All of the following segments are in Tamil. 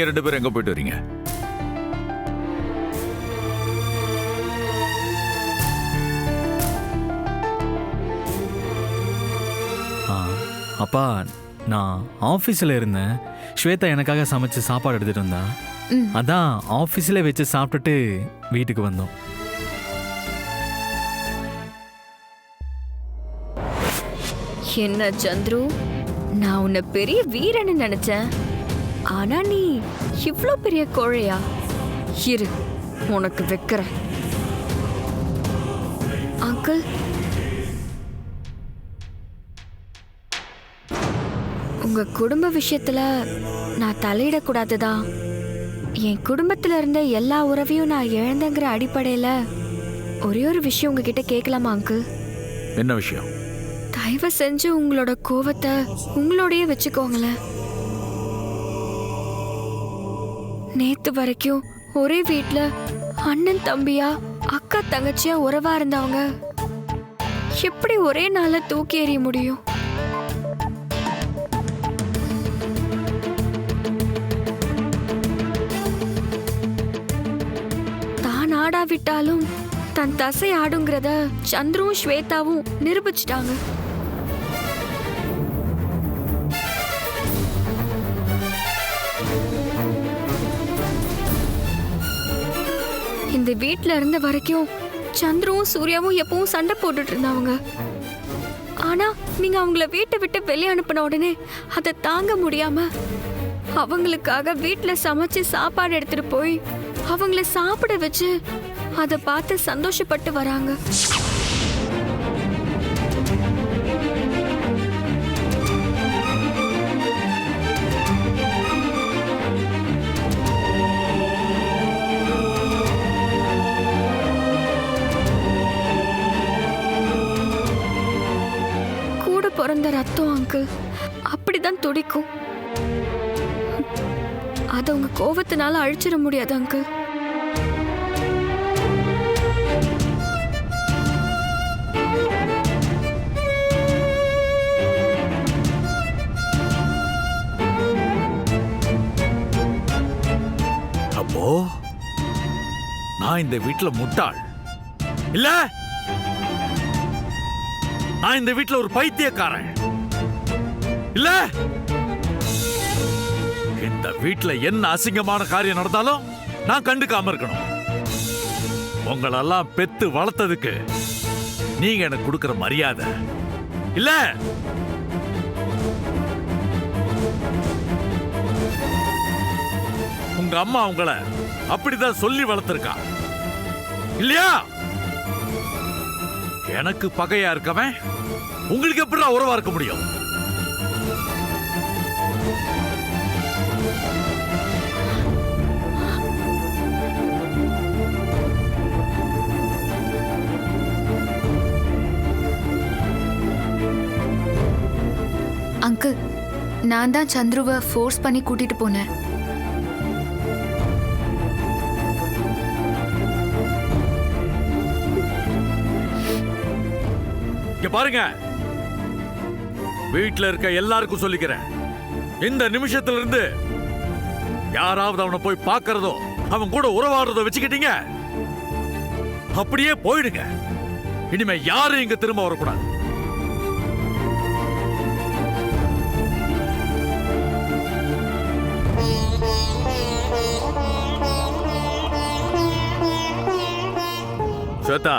நீங்க ரெண்டு பேரும் எங்க போயிட்டு வரீங்க? அப்பா நான் ஆஃபீஸில் இருந்தேன். ஸ்வேதா எனக்காக சமைச்சு சாப்பாடு எடுத்துட்டு வந்தா. அதான் ஆஃபீஸில் வச்சு சாப்பிட்டுட்டு வீட்டுக்கு வந்தோம். என்ன சந்துரு? நான் உன்னை பெரிய வீரன்னு நினைச்சேன். ஆனா நீ இவ்ளோ பெரிய கோழையா? இரு உனக்கு வைக்கிறேன். அங்கிள். உங்க குடும்ப விஷயத்துல நான் தலையிடக்கூடாதுதான் என் குடும்பத்துல இருந்த எல்லா உறவையும் நான் இழந்தங்கிற அடிப்படையில ஒரே ஒரு விஷயம் உங்ககிட்ட கேட்கலாமா அங்கிள்? என்ன விஷயம்? தயவு செஞ்சு உங்களோட கோவத்தை உங்களோடயே வச்சுக்கோங்களேன். நேத்து வரைக்கும் ஒரே வீட்ல அண்ணன் தம்பியா அக்கா தங்கச்சியா உறவா இருந்தவங்க. எப்படி ஒரே நாள்ல தூக்கி எறிய முடியும்? தான் ஆடாவிட்டாலும் தன் தசை ஆடுங்கிறத சந்துருவும் ஸ்வேதாவும் நிரூபிச்சிட்டாங்க. இந்த வீட்ல இருந்த வரைக்கும் சந்திரவும் சூர்யாவும் எப்பவும் சண்டை போட்டுட்டு இருந்தாங்க. ஆனா நீங்க அவங்கள வீட்டை விட்டு வெளியே அனுப்பின உடனே அதை தாங்க முடியாம அவங்களுக்காக வீட்டுல சமைச்சு சாப்பாடு எடுத்துட்டு போய் அவங்கள சாப்பிட வச்சு அதை பார்த்து சந்தோஷப்பட்டு வராங்க. எனக்கு அப்படிதான் துடிக்கும். அதை உங்க கோவத்தினால அழிச்சிட முடியாது அங்கு அப்போ நான் இந்த வீட்டுல முட்டாள். இல்ல? நான் இந்த வீட்டுல ஒரு பைத்தியக்காரன். இல்ல. இந்த வீட்ல என்ன அசிங்கமான காரியம் நடந்தாலும் நான் கண்டுக்காம இருக்கணும். உங்களெல்லாம் பெத்து வளர்த்ததுக்கு நீங்க எனக்கு கொடுக்கிற மரியாதை. இல்ல. உங்க அம்மா உங்களை அப்படிதான் சொல்லி வளர்த்திருக்கா. இல்லையா? எனக்கு பகையா இருக்கவன் உங்களுக்கு எப்படி உறவா இருக்க முடியும்? அங்கிள் நான் தான் சந்துருவை ஃபோர்ஸ் பண்ணி கூட்டிட்டு போனேன். இங்க பாருங்க. வீட்ல இருக்க எல்லாருக்கும் சொல்லிக்கிறேன். இந்த நிமிஷத்துல இருந்து யாராவது அவனை போய் பார்க்கறதோ அவன் கூட உறவாடுறதோ வச்சுக்கிட்டீங்க. அப்படியே போயிடுங்க. இனிமே யாரும் இங்க திரும்ப வரக்கூடாது. ஸ்வேதா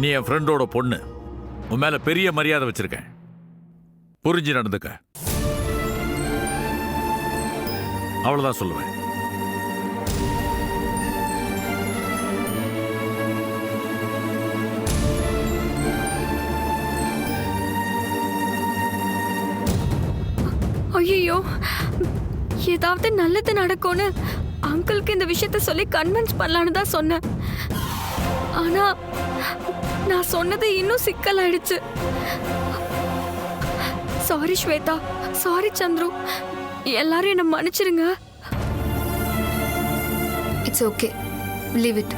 நீ என் ஃப்ரெண்டோட பொண்ணு. உன் மேல பெரிய மரியாதை வச்சிருக்கேன். புரிஞ்சு நடந்துக்க. அவ்வளவுதான் சொல்லுவேன். ஐயோ ஏதாவது நல்லது நடக்கும்னு அங்கிளுக்கு இந்த விஷயத்த சொல்லி கன்வின்ஸ் பண்ணலான்னு தான் சொன்னேன். ஆனா நான் சொன்னது இன்னும் சிக்கலாயிடுச்சு. Sorry Shweta sorry Chandru. எல்லாரும் என்ன மன்னிச்சிருங்க. இட்ஸ் ஓகே லீவ் இட்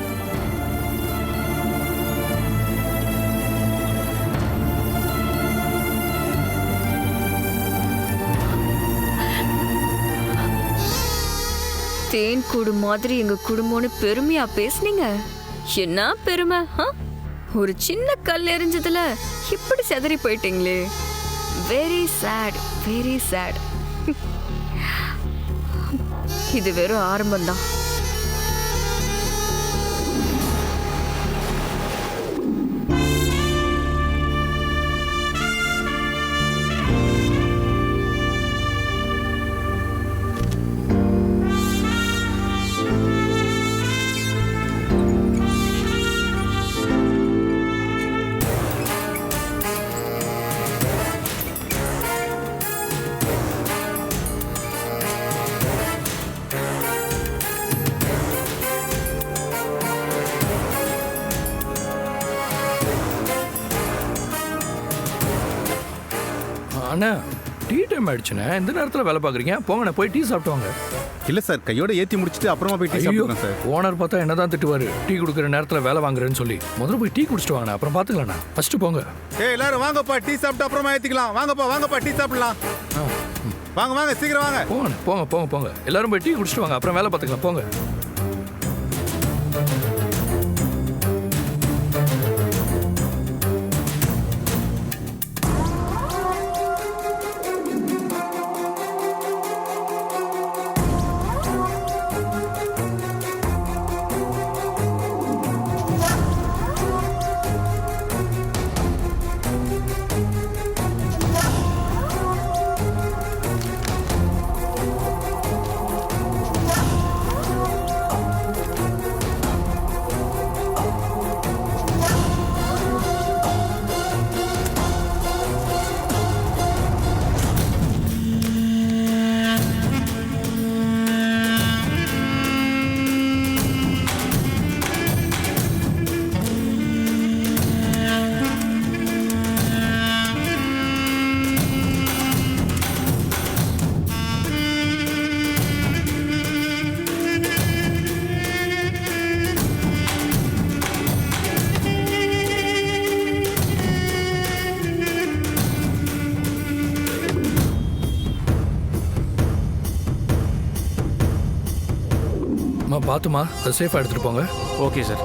தேன் கூடு மாதிரி எங்க குடும்பம்னு பெருமையா பேசுனீங்க. என்ன பெருமை? ஒரு சின்ன கல் எரிஞ்சதுல இப்படி செதறி போயிட்டீங்களே. வெரி சேட் வெரி சேட் இது வெறும் ஆரம்பம்தான். டைம் ஆயிடுச்சுண்ணே. இந்த நேரத்தில் வேலை பார்க்குறீங்க? போங்கண்ணே போய் டீ சாப்பிட்டு வாங்க இல்ல சார் கையோட ஏத்தி முடிச்சிட்டு அப்புறமா போய் டீ ஐயோ சாப்பிடுறேன் சார். ஓனர் பார்த்தா என்னதான் திட்டுவாரு. டீ குடுக்குற நேரத்தில் வேலை வாங்குறேன்னு சொல்லி. முதல்ல போய் டீ குடிச்சிட்டு வாங்கண்ணா அப்புறம் பார்த்துக்கலாண்ணா. ஃபர்ஸ்ட் போங்க. ஏய் எல்லாரும் வாங்கப்பா டீ சாப்பிட்டு அப்புறமா ஏத்திக்கலாம். வாங்கப்பா வாங்கப்பா டீ சாப்பிடலாம். ஆ, வாங்க வாங்க சீக்கிரம் வாங்க. போங்கண்ணே போங்க போங்க போங்க. எல்லாரும் போய் டீ குடிச்சிட்டு வாங்க அப்புறம் வேலை பார்த்துக்கலாம். போங்க. அம்மா பார்த்துமா அதை சேஃபாக எடுத்துகிட்டு போங்க. ஓகே சார்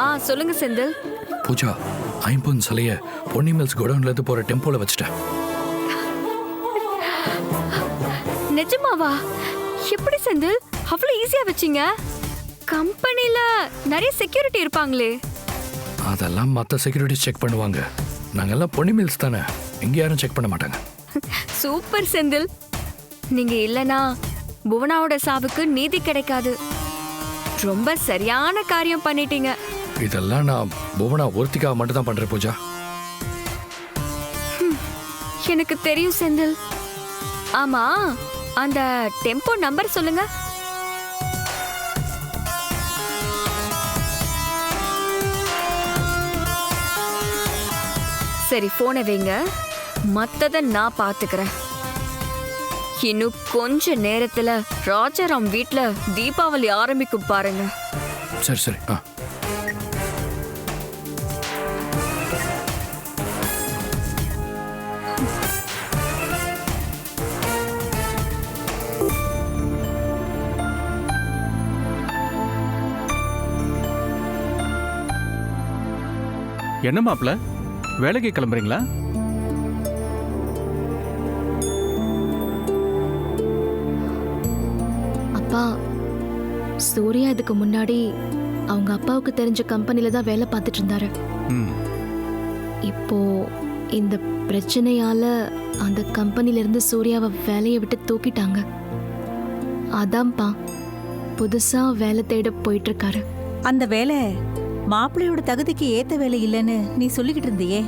ஆ சொல்லுங்க செந்தில். பூஜா ஐம்பொன் சிலையை பொன்னி மில்ஸ் கோடவுன்லேருந்து போகிற டெம்போவில் வச்சுட்டேன். நிஜமாவா? எப்படி செந்தில்? அவ்வளவு ஈஸியா வச்சீங்க? கம்பெனில நிறைய செக்யூரிட்டி இருப்பாங்களே. அதெல்லாம் மற்ற செக்யூரிட்டி செக் பண்ணுவாங்க. நாங்கெல்லாம் பொன்னி மில்ஸ் தானே. இங்கே யாரும் செக் பண்ண மாட்டாங்க. சூப்பர் செந்தில். நீங்க இல்லனா புவனாவோட சாவுக்கு நீதி கிடைக்காது. ரொம்ப சரியான காரியம் பண்ணிட்டீங்க. இதெல்லாம் நான் புவனா ஒருத்திக்காக மட்டும் தான் பண்ணுறேன் பூஜா. எனக்கு தெரியும் செந்தில். ஆமா அந்த டெம்போ நம்பர் சொல்லுங்க. சரி போனை வைங்க. மத்தத நான் பாத்துக்கிறேன். இன்னும் கொஞ்ச நேரத்துல ராஜாராம் வீட்ல தீபாவளி ஆரம்பிக்கும் பாருங்க. சரி சரி என்ன மாப்ள வேலைக்கு கிளம்புறீங்களா? அப்பா சூர்யா இதுக்கு முன்னாடி அவங்க அப்பாவுக்கு தெரிஞ்ச கம்பெனில தான் வேலை பார்த்துட்டு இருந்தாரு. ம். இப்போ இந்த பிரச்சனையால அந்த கம்பெனில இருந்து சூர்யாவை வேலையை விட்டு தூக்கிட்டாங்க. அதான்ப்பா புதுசா வேலை தேட போயிட்டு இருக்காரு. அந்த வேலை மாப்பிள்ளையோட தகுதிக்கு ஏத்த வேலை இல்லைன்னு நீ சொல்லிக்கிட்டு இருந்தியே.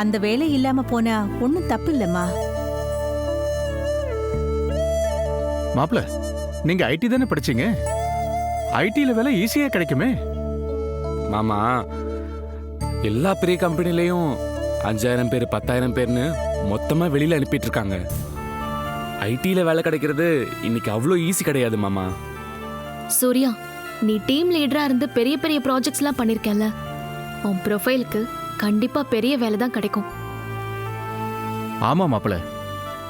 அந்த வேலை இல்லாம போனா ஒன்னும் தப்பு இல்லம்மா. மாப்ள நீங்க ஐடி தானே படிச்சீங்க? ஐடில வேலை ஈஸியா கிடைக்குமே. மாமா எல்லா பெரிய கம்பெனிலையும் அஞ்சாயிரம் பேர் பத்தாயிரம் பேர்னு மொத்தமாக வெளியில் அனுப்பிட்டு இருக்காங்க ஐடியில் வேலை கிடைக்கிறது இன்னைக்கு அவ்வளோ ஈஸி கிடையாது மாமா. சூர்யா நீ டீம் லீடரா இருந்து பெரிய பெரிய ப்ராஜெக்ட்ஸ்லாம் பண்ணிருக்கல உன் ப்ரொஃபைலுக்கு கண்டிப்பா பெரிய வேலை தான் கிடைக்கும். ஆமா மாப்பிள்ள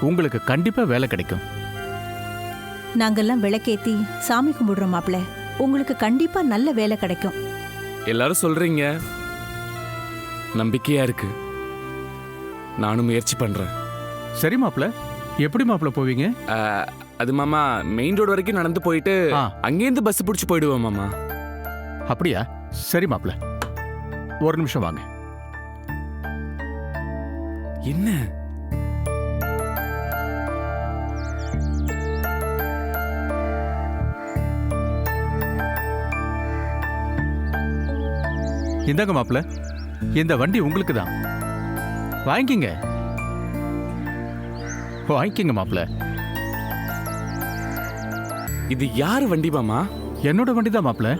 உங்களுக்கு கண்டிப்பா வேலை கிடைக்கும். நாங்கெல்லாம் விளக்கேத்தி சாமி கும்பிடுறோம் மாப்பிள. உங்களுக்கு கண்டிப்பா நல்ல வேலை கிடைக்கும். எல்லாரும் சொல்றீங்க. நம்பிக்கையா இருக்கு. நானும் முயற்சி பண்றேன். சரி மாப்பிள்ள எப்படி மாப்பிள்ள போவீங்க? அது மாமா மெயின் ரோடு வரைக்கும் நடந்து போயிட்டு ஆ. அங்கேருந்து பஸ் பிடிச்சி போயிடுவோம் மாமா. அப்படியா? சரி மாப்பிள்ள. ஒரு நிமிஷம் வாங்க. என்ன? இந்தாங்க மாப்பிள்ள. இந்த வண்டி உங்களுக்கு தான் வாங்கிக்கிங்க வாங்கிக்கிங்க மாப்பிள்ள. இது யார் வண்டி மாமா? என்னோட வண்டி தான் மாப்பிள்ள.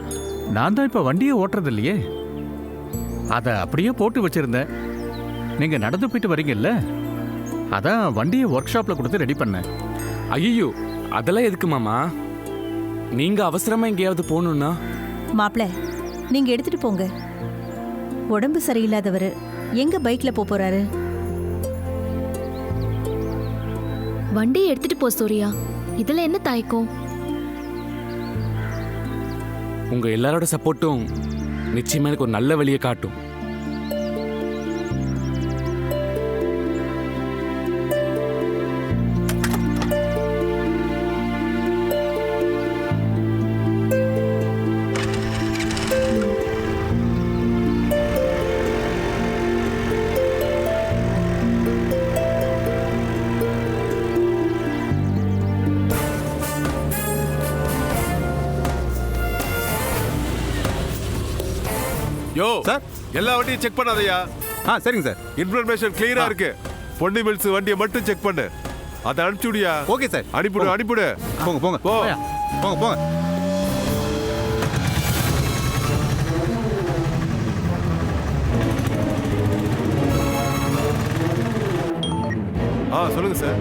நான் தான் இப்ப வண்டியை ஓட்டுறது இல்லையே அதை அப்படியே போட்டு வச்சிருந்தேன். நீங்க நடந்து போயிட்டு வரீங்கல்ல? அதான் வண்டியை ஒர்க் ஷாப்ல கொடுத்து ரெடி பண்ணேன். ஐயோ அதெல்லாம் எதுக்கு மாமா? நீங்க அவசரமா எங்கேயாவது போகணும்னா? மாப்பிள நீங்க எடுத்துட்டு போங்க. உடம்பு சரியில்லாதவர் எங்க பைக்ல போப் போறாரு? வண்டியை எடுத்துட்டு போ சூர்யா. இதுல என்ன தயக்கம்? உங்க எல்லாரோட சப்போர்ட்டும் நிச்சயமா எனக்கு ஒரு நல்ல வழியை காட்டும். Yo sir. எல்லா வண்டியும் செக் பண்ணாதயா? ஆ சரிங்க சார். இன்ஃபர்மேஷன் கிளியரா இருக்கு. பொன்னி மில்ஸ் வண்டியை மட்டும் செக் பண்ணு. அதை அனுப்பிச்சு விடியா ஓகே சார். அனுப்பிடு அனுப்பிடு போங்க போங்க. போ. போங்க போங்க. ஆ சொல்லுங்க சார்.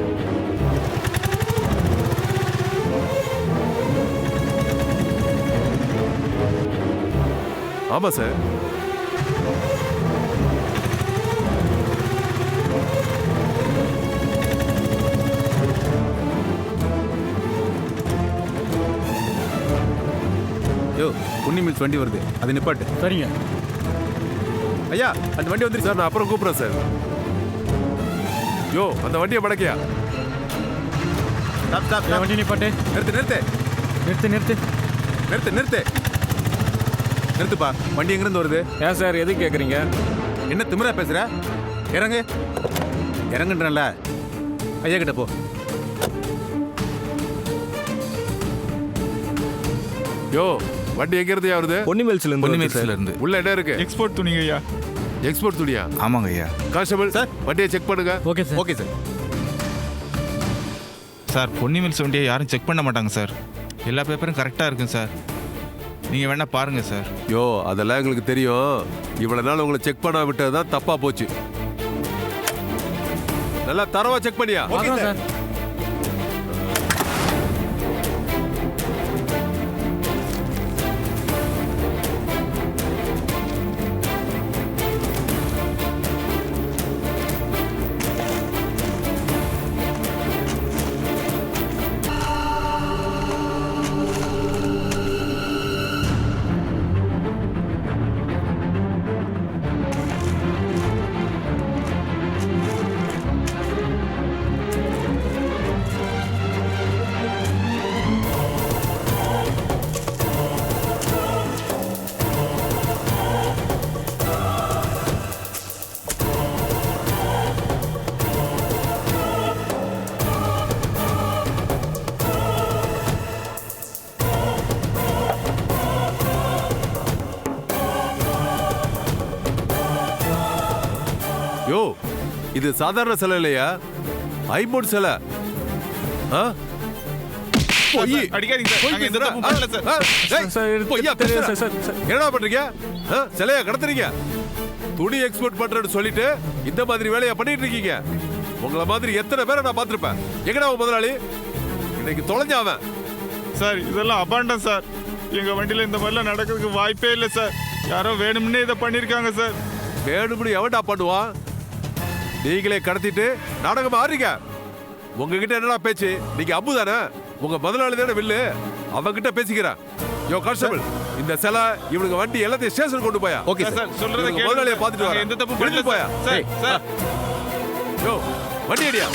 ஆமா சார். யோ புண்ணி மில்ஸ் வண்டி வருது. அது நிப்பாட்டு. சரிங்க. ஐயா அந்த வண்டி வந்துருச்சு. சார் நான் அப்புறம் கூப்பிடுறேன் சார். யோ அந்த வண்டியை மடக்கியா? ஸ்டாப் ஸ்டாப் என் வண்டி நிப்பாட்டு. நிறுத்து நிறுத்து. நிறுத்து நிறுத்து. நிறுத்து நிறுத்து. நிறுத்துப்பா. வண்டி எங்கிருந்து வருது? ஏன் சார் எதுக்கு கேட்குறீங்க என்ன திமிரா பேசுற? இறங்கு. இறங்குன்றல ஐயா கிட்ட போ. யோ வண்டி எங்க இருந்து வருது? பொன்னி மில்ஸ்ல இருந்து உள்ள என்ன இருக்கு எக்ஸ்போர்ட் துணிங்க ஐயா. எக்ஸ்போர்ட் துணியா? ஆமாங்க ஐயா. Constable sir. வண்டியை செக் பண்ணுங்க. Okay sir. Okay sir. Sir Ponni mills வண்டியை யாரும் செக் பண்ண மாட்டாங்க சார். எல்லா பேப்பரும் கரெக்டாக இருக்கும் சார். நீங்கள் வேணால் பாருங்கள் சார். யோ அதெல்லாம் எங்களுக்கு தெரியும். இவ்வளவு நாள் உங்களை செக் பண்ண விட்டது தான் தப்பா போச்சு. நல்லா தரவா செக் பண்ணியா? பார்க்கலாம் சார். இது சாதாரண சிலை இல்லையா? ஐம்பொன் சிலை. ஆ? என்னடா பண்றீங்க? சிலையா கடத்துறீங்க. துணி எக்ஸ்போர்ட் பண்றேன்னு சொல்லிட்டு இந்த மாதிரி வேலையை பண்ணிட்டு இருக்கீங்க. உங்கள மாதிரி எத்தனை பேரை நான் பார்த்திருப்பேன்? எங்கடா உன் முதலாளி? இன்னைக்கு தொலைஞ்ச அவன். சார் இதெல்லாம் அபாண்டம் சார். எங்க வண்டியில இந்த மாதிரிலாம் நடக்கிறதுக்கு வாய்ப்பே இல்லை சார். யாரோ வேணும்னே இதை பண்ணிருக்காங்க சார். வேணும்னு எவன்டா பண்ணுவான்? நீங்களே கடத்திட்டு நாடகம் ஆடுறீங்க. உங்ககிட்ட என்னடா பேச்சு? நீங்க அம்பு தானே? உங்க முதலாளி தானே வில்லு? அவங்கிட்ட பேசிக்கிறேன். யோ கான்ஸ்டபிள் இந்த சிலை இவனுங்க வண்டி எல்லாத்தையும் ஸ்டேஷன் கொண்டு போயா? Okay sir. சொல்றத. முதலாளியை பார்த்துட்டு வரேன். எந்த தப்பு பண்ணல போயா? சார். சார். யோ வண்டி அடியா?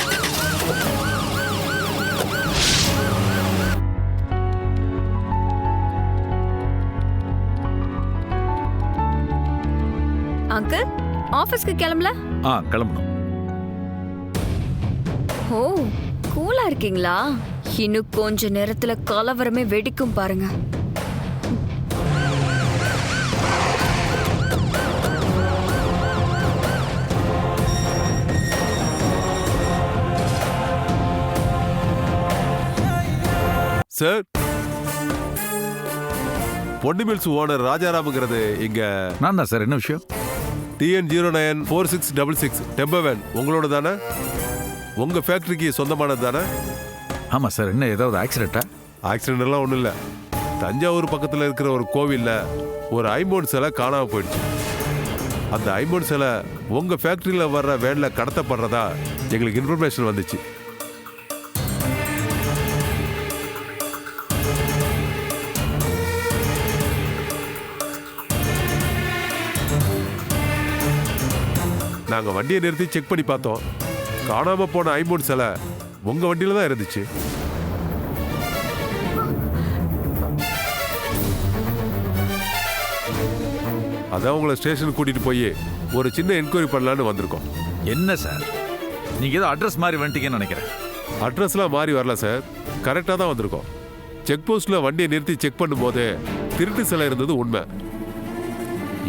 அங்கிள் ஆபீஸ்க்கு கிளம்பல? ஆ கிளம்பணும். ஓ கூலா இருக்கீங்களா? இன்னும் கொஞ்ச நேரத்துல கலவரமே வெடிக்கும் பாருங்க. சார் பொன்னி மில்ஸ் ஓனர் ராஜாராமுங்கிறது இங்க. நான் தான் சார் என்ன விஷயம்? TN zero nine four six double six tempo van உங்களோட தானே உங்க ஃபேக்டரிக்கு சொந்தமானது தானே? ஆமாம் சார் என்ன ஏதாவது ஆக்சிடென்ட்டா ஆக்சிடென்ட் எல்லாம் ஒன்றும் இல்லை. தஞ்சாவூர் பக்கத்தில் இருக்கிற ஒரு கோவிலில் ஒரு ஐம்பொன் சிலை காணாம போயிடுச்சு. அந்த ஐம்பொன் சிலை உங்க ஃபேக்டரியில் வர்ற வேனில் கடத்தப்படுறதா எங்களுக்கு இன்ஃபர்மேஷன் வந்துச்சு. நாங்கள் வண்டியை நிறுத்தி செக் பண்ணி பார்த்தோம். காணாம போன ஐம்பொன் சிலை உங்க வண்டியில தான் இருந்துச்சு. அதான் உங்களை ஸ்டேஷனுக்கு கூட்டிட்டு போய் ஒரு சின்ன என்கொயரி பண்ணலான்னு வந்திருக்கோம். என்ன சார்? நீங்கள் ஏதோ அட்ரஸ் மாதிரி வந்துட்டீங்கன்னு நினைக்கிறேன். அட்ரஸ்லாம் மாறி வரல சார். கரெக்டாக தான் வந்திருக்கோம். செக் போஸ்ட்டில் வண்டியை நிறுத்தி செக் பண்ணும்போது திருட்டு சிலை இருந்தது உண்மை.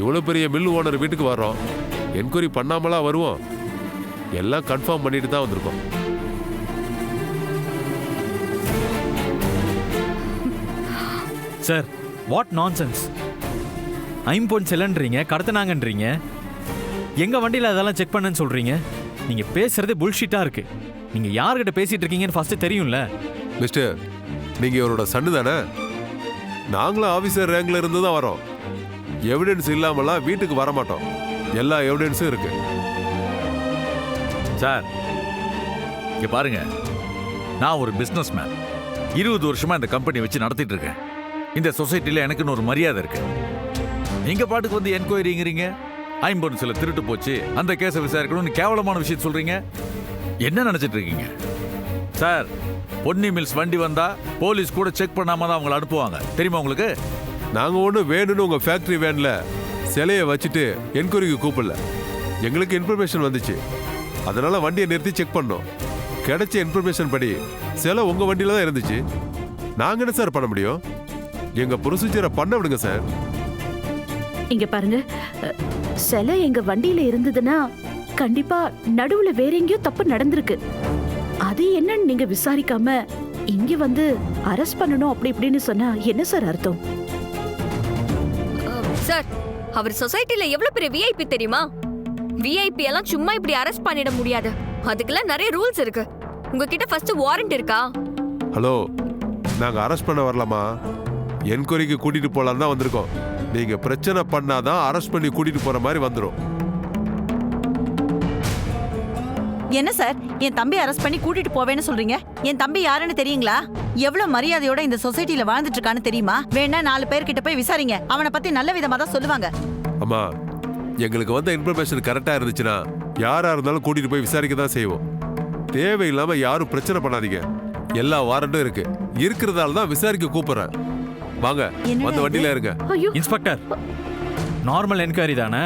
இவ்வளோ பெரிய மில் ஓனர் வீட்டுக்கு வர்றோம். என்கொயரி பண்ணாமலா வருவோம். எல்லாம் கன்ஃபார்ம் பண்ணிட்டு தான் வந்திருக்கோம். சார் வாட் நான்சென்ஸ் ஐம்பொன் செல்லன்றீங்க கடத்தினாங்கன்றீங்க. எங்க வண்டியில் அதெல்லாம் செக் பண்ணுன்னு சொல்றீங்க? நீங்க பேசுறதே புல்ஷிட்டா இருக்கு. நீங்க யார்கிட்ட பேசிட்டு இருக்கீங்கன்னு ஃபர்ஸ்ட் தெரியும்ல. மிஸ்டர் நீங்கள் இவரோட சன்னு தானே? நாங்களும் ஆஃபீஸர் ரேங்க்ல இருந்து தான் வரோம். எவிடன்ஸ் இல்லாமலாம் வீட்டுக்கு வர மாட்டோம் எல்லா எவிடன்ஸும் இருக்கு. சார் இங்க பாருங்க. நான் ஒரு பிஸ்னஸ் மேன் இருபது வருஷமா இந்த கம்பெனி வச்சு நடத்திட்டு இருக்கேன். இந்த சொசைட்டில எனக்குன்னு ஒரு மரியாதை இருக்கு. நீங்கள் பாட்டுக்கு வந்து என்கொயரிங்கிறீங்க ஐம்பொன் சில திருட்டு போச்சு. அந்த கேஸை விசாரிக்கணும்னு கேவலமான விஷயத்த சொல்றீங்க? என்ன நினைச்சிட்டு இருக்கீங்க? சார் பொன்னி மில்ஸ் வண்டி வந்தா போலீஸ் கூட செக் பண்ணாம தான் அவங்கள அனுப்புவாங்க. தெரியுமா உங்களுக்கு? நாங்கள் ஒன்றும் வேணும்னு உங்கள் ஃபேக்ட்ரி வேனில் சிலையை வச்சுட்டு என்கொயரிக்கு கூப்பிடல. எங்களுக்கு இன்ஃபர்மேஷன் வந்துச்சு. அதனால வண்டியை நிறுத்தி செக் பண்ணோம். கிடைச்ச இன்ஃபர்மேஷன் படி சிலை உங்கள் வண்டியில் தான் இருந்துச்சு. நாங்கள் என்ன சார் பண்ண முடியும்? எங்கள் ப்ரொசீஜரை பண்ண விடுங்க சார் இங்க பாருங்க. சிலை எங்க வண்டியில இருந்ததுன்னா கண்டிப்பா நடுவுல வேற எங்கேயோ தப்பு நடந்திருக்கு. அது என்னன்னு நீங்க விசாரிக்காம இங்க வந்து அரெஸ்ட் பண்ணணும் அப்படி இப்படின்னு சொன்னா என்ன சார் அர்த்தம்? சார் அவர் சொசைட்டில எவ்வளவு பெரிய விஐபி தெரியுமா? விஐபி எல்லாம் சும்மா இப்படி அரெஸ்ட் பண்ணிட முடியாது. அதுக்கெல்லாம் நிறைய ரூல்ஸ் இருக்கு. உங்ககிட்ட ஃபர்ஸ்ட் வாரண்ட் இருக்கா? ஹலோ நாங்கள் அரெஸ்ட் பண்ண வரலாமா? என்கொயரிக்கு கூட்டிகிட்டு போகலான்னு தான் வந்திருக்கோம். நீங்கள் பிரச்சனை பண்ணாதான் அரெஸ்ட் பண்ணி கூட்டிகிட்டு போகிற மாதிரி வந்துடும் என்ன சார்? என் தம்பி அரெஸ்ட் பண்ணி கூட்டிட்டு போவேன்னு சொல்றீங்க? என் தம்பி யாருன்னு தெரியுங்களா? எவ்வளவு மரியாதையோட இந்த சொசைட்டில வாழ்ந்துட்டு இருக்கான்னு தெரியுமா? வேணா நாலு பேர்கிட்ட போய் விசாரிங்க. அவனை பத்தி நல்ல விதமா தான் சொல்லுவாங்க. அம்மா எங்களுக்கு வந்த இன்ஃபர்மேஷன் கரெக்டாக இருந்துச்சுன்னா யாராக இருந்தாலும் கூட்டிகிட்டு போய் விசாரிக்க தான் செய்வோம். தேவையில்லாமல் யாரும் பிரச்சனை பண்ணாதீங்க. எல்லா வாரண்டும் இருக்கு. இருக்கிறதால தான் விசாரிக்க கூப்பிடுறேன். வாங்க இது? வண்டியில இருங்க. இன்ஸ்பெக்டர் நார்மல் என்கொயரி தானே?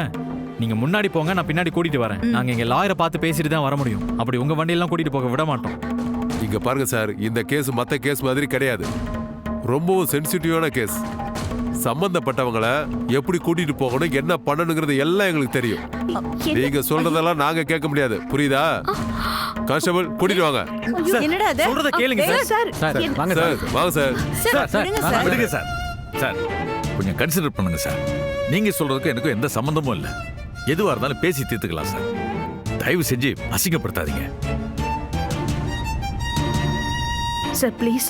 நீங்க முன்னாடி போங்க நான் பின்னாடி கூட்டிட்டு வரேன். நாங்க இங்க லாயரை பார்த்து பேசிட்டு தான் வர முடியும். அப்படி உங்க வண்டியெல்லாம் கூட்டிட்டு போக விட மாட்டோம். இங்க பாருங்க சார் இந்த கேஸ் மத்த கேஸ் மாதிரி கிடையாது. ரொம்பவும் சென்சிட்டிவான கேஸ் சம்பந்தப்பட்டவங்கள எப்படி கூட்டிட்டு போகணும் என்ன பண்ணணுங்கிறது எல்லாம் எங்களுக்கு தெரியும். நீங்க சொல்றதெல்லாம் நாங்க கேட்க முடியாது. புரியுதா? கான்ஸ்டபிள் கூட்டிட்டு வாங்க. சார், என்னடா அது? சொல்றத கேளுங்க ஏய், சார். வாங்க சார். சார் வாங்க சார். Sir, sir. விடுங்க சார். சார். கொஞ்சம் கன்சிடர் பண்ணுங்க சார். நீங்க சொல்றதுக்கு எனக்கும் எந்த சம்பந்தமும் இல்லை. எதுவா இருந்தாலும் பேசி தீர்த்துக்கலாம் சார். தயவு செஞ்சு அசிங்கப்படுத்தாதீங்க. சார் ப்ளீஸ்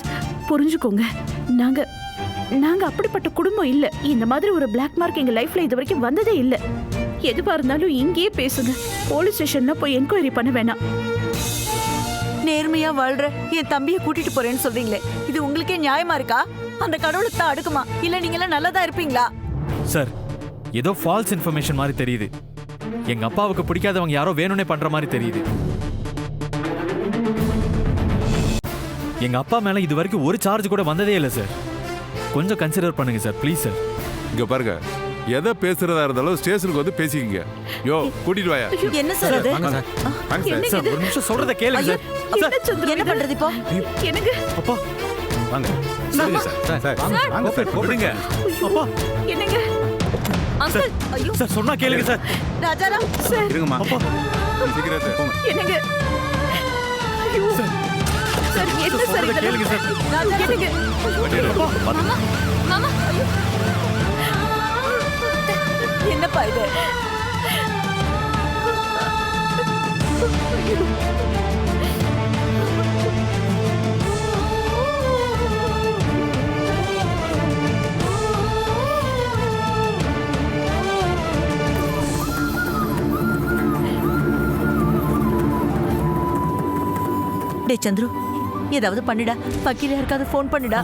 புரிஞ்சுக்கோங்க. நாங்க நாங்க அப்படிப்பட்ட குடும்பம் இல்ல. இந்த மாதிரி ஒரு பிளாக் மார்க் எங்க லைஃப்ல இது வரைக்கும் வந்ததே இல்ல. எதுவா இருந்தாலும் இங்கேயே பேசுங்க. போலீஸ் ஸ்டேஷன்ல போய் என்கொயரி பண்ண வேணாம். நேர்மையா வாழ்ற என் தம்பியை கூட்டிட்டு போறேன்னு சொல்றீங்களே. இது உங்களுக்கே நியாயமா இருக்கா? அந்த கடவுளுக்கு தான் அடுக்குமா? இல்ல நீங்க எல்லாம் நல்லதா இருப்பீங்களா? சார் ஏதோ ஃபால்ஸ் இன்ஃபர்மேஷன் மாதிரி தெரியுது. எங்க அப்பாவுக்கு பிடிக்காதவங்க யாரோ வேணும்னே பண்ற மாதிரி தெரியுது. எங்க அப்பா மேல இது வரைக்கும் ஒரு சார்ஜ் கூட வந்ததே இல்லை சார். கொஞ்சம் கன்சிடர் பண்ணுங்க சார் ப்ளீஸ் சார் இங்க பாருங்க. எதை பேசுறதா இருந்தாலும் ஸ்டேஷனுக்கு வந்து பேசிக்கிங்க. யோ கூட்டிட்டு வாயா. என்ன சார் அது? என்னங்க சார்? ஒரு நிமிஷம் சொல்றத கேளுங்க சார் என்ன பண்றது இப்போ? என்னங்க? அப்பா. வாங்க. சரிங்க சார் சார் வாங்க சார் விடுங்க அப்பா. என்னங்க? அங்கிள் ஐயோ. சார் சொன்னா கேளுங்க சார் ராஜாராம் சார் இருங்கம்மா. அப்பா சீக்கிரம் என்னங்க? ஐயோ. சார் என்ன சார்? கேளுங்க சார். என்னங்க மாமா. என்னப்பா இது? டேய் சந்துரு. ஏதாவது பண்ணுடா. பக்கீர் யாருக்காவது ஃபோன் பண்ணுடா.